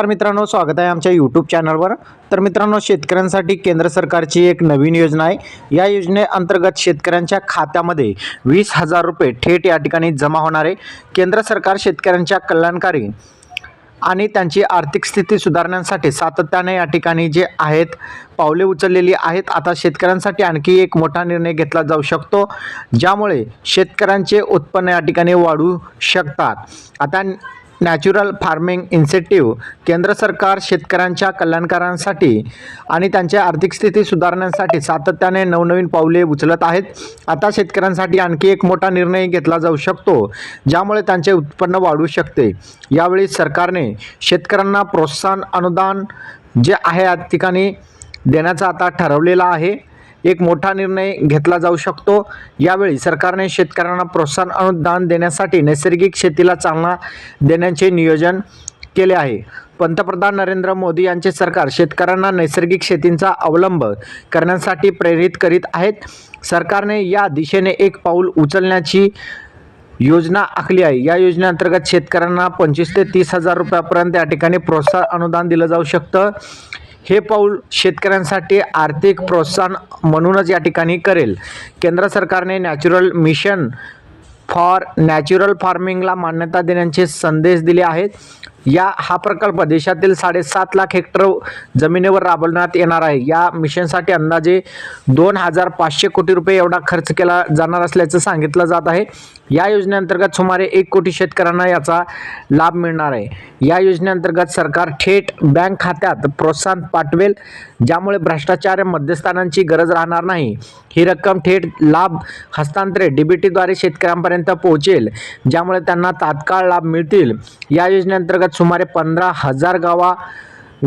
तर मित्रांनो स्वागत आहे आमच्या यूट्यूब चॅनलवर तर मित्रांनो शेतकऱ्यांसाठी केंद्र सरकारची एक नवीन योजना आहे. या योजनेअंतर्गत शेतकऱ्यांच्या खात्यामध्ये वीस हजार रुपये थेट या ठिकाणी जमा होणार आहे. केंद्र सरकार शेतकऱ्यांच्या कल्याणकारी आणि त्यांची आर्थिक स्थिती सुधारण्यासाठी सातत्याने या ठिकाणी जे आहेत पावले उचललेली आहेत. आता शेतकऱ्यांसाठी आणखी एक मोठा निर्णय घेतला जाऊ शकतो ज्यामुळे शेतकऱ्यांचे उत्पन्न या ठिकाणी वाढू शकतात. आता नॅचरल फार्मिंग इन्सेंटिव्ह केंद्र सरकार शेतकऱ्यांच्या कल्याणकारांसाठी आणि त्यांच्या आर्थिक स्थिती सुधारण्यासाठी सातत्याने नवनवीन पावले उचलत आहेत. आता शेतकऱ्यांसाठी आणखी एक मोठा निर्णय घेतला जाऊ शकतो ज्यामुळे त्यांचे उत्पन्न वाढू शकते. यावेळी सरकारने शेतकऱ्यांना प्रोत्साहन अनुदान जे आहे या ठिकाणी देण्याचा आता ठरवलेला आहे. एक मोठा निर्णय घेतला जाऊ शकतो. यावेळी सरकारने शेतकऱ्यांना प्रोत्साहन अनुदान देण्यासाठी नैसर्गिक शेतीला चालना देण्याचे नियोजन केले आहे. पंतप्रधान नरेंद्र मोदी यांचे सरकार शेतकऱ्यांना नैसर्गिक शेतींचा अवलंब करण्यासाठी प्रेरित करीत आहेत. सरकारने या दिशेने एक पाऊल उचलण्याची योजना आखली आहे. या योजनेअंतर्गत शेतकऱ्यांना पंचवीस ते तीस हजार रुपयापर्यंत या ठिकाणी प्रोत्साहन अनुदान दिलं जाऊ शकतं. हे पाऊल शेतकऱ्यांसाठी आर्थिक प्रोत्साहन म्हणूनच या ठिकाणी करेल. केंद्र सरकारने नॅचरल मिशन फॉर नॅचरल फार्मिंगला मान्यता देण्याचे संदेश दिले आहेत. या हा प्रकल्प देशातील साडेसात लाख हेक्टर जमिनीवर राबवण्यात येणार आहे. या मिशनसाठी अंदाजे दोन हजार पाचशे कोटी रुपये एवढा खर्च केला जाणार असल्याचं सांगितलं जात आहे. या योजनेअंतर्गत सुमारे एक कोटी शेतकऱ्यांना याचा लाभ मिळणार आहे. या योजनेअंतर्गत सरकार थेट बँक खात्यात प्रोत्साहन पाठवेल ज्यामुळे भ्रष्टाचार मध्यस्थानांची गरज राहणार नाही. ही रक्कम थेट लाभ हस्तांतरित डीबीटीद्वारे शेतकऱ्यांपर्यंत पोहोचेल ज्यामुळे त्यांना तात्काळ लाभ मिळतील. या योजनेअंतर्गत सुमारे पंधरा हजार गावा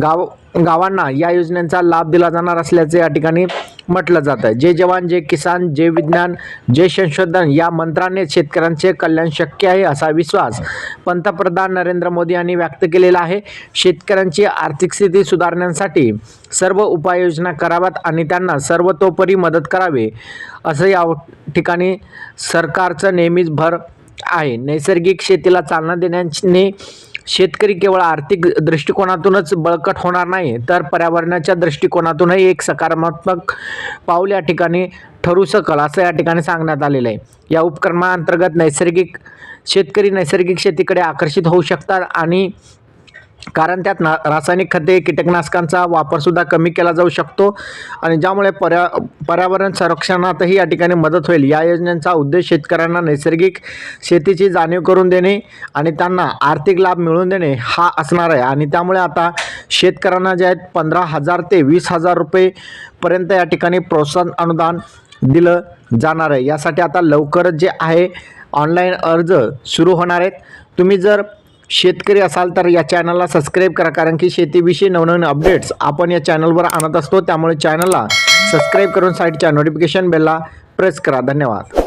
गाव गावांना या योजनेचा लाभ दिला जाणार असल्याचे या ठिकाणी म्हटलं जातं जे जवान जे किसान जे विज्ञान जे संशोधन या मंत्राने शेतकऱ्यांचे कल्याण शक्य आहे असा विश्वास पंतप्रधान नरेंद्र मोदी यांनी व्यक्त केलेला आहे. शेतकऱ्यांची आर्थिक स्थिती सुधारण्यासाठी सर्व उपाययोजना कराव्यात आणि त्यांना सर्वतोपरी मदत करावे असं या ठिकाणी सरकारचं नेहमीच भर आहे. नैसर्गिक शेतीला चालना देण्याने शेतकरी केवळ आर्थिक दृष्टिकोनातूनच बळकट होणार नाही तर पर्यावरणाच्या दृष्टिकोनातूनही एक सकारात्मक पाऊल या ठिकाणी ठरू शकल असं या ठिकाणी सांगण्यात आलेलं आहे. या उपक्रमाअंतर्गत नैसर्गिक शेतकरी नैसर्गिक शेतीकडे आकर्षित होऊ शकतात आणि कारण त्यात ना रासायनिक खते कीटकनाशकांचा वापरसुद्धा कमी केला जाऊ शकतो आणि ज्यामुळे पर्या पर्यावरण संरक्षणातही या ठिकाणी मदत होईल. या योजनेचा उद्देश शेतकऱ्यांना नैसर्गिक शेतीची जाणीव करून देणे आणि त्यांना आर्थिक लाभ मिळवून देणे हा असणार आहे. आणि त्यामुळे आता शेतकऱ्यांना जे आहेत पंधरा हजार ते वीस हजार रुपयेपर्यंत या ठिकाणी प्रोत्साहन अनुदान दिलं जाणार आहे. यासाठी आता लवकरच जे आहे ऑनलाईन अर्ज सुरू होणार आहेत. तुम्ही जर शेतकरी असाल तर या चॅनलला सबस्क्राईब करा. कारण की शेतीविषयी नवनवीन अपडेट्स आपण या चॅनलवर आणत असतो. त्यामुळे चॅनलला सबस्क्राईब करून साईडच्या नोटिफिकेशन बेलला प्रेस करा. धन्यवाद.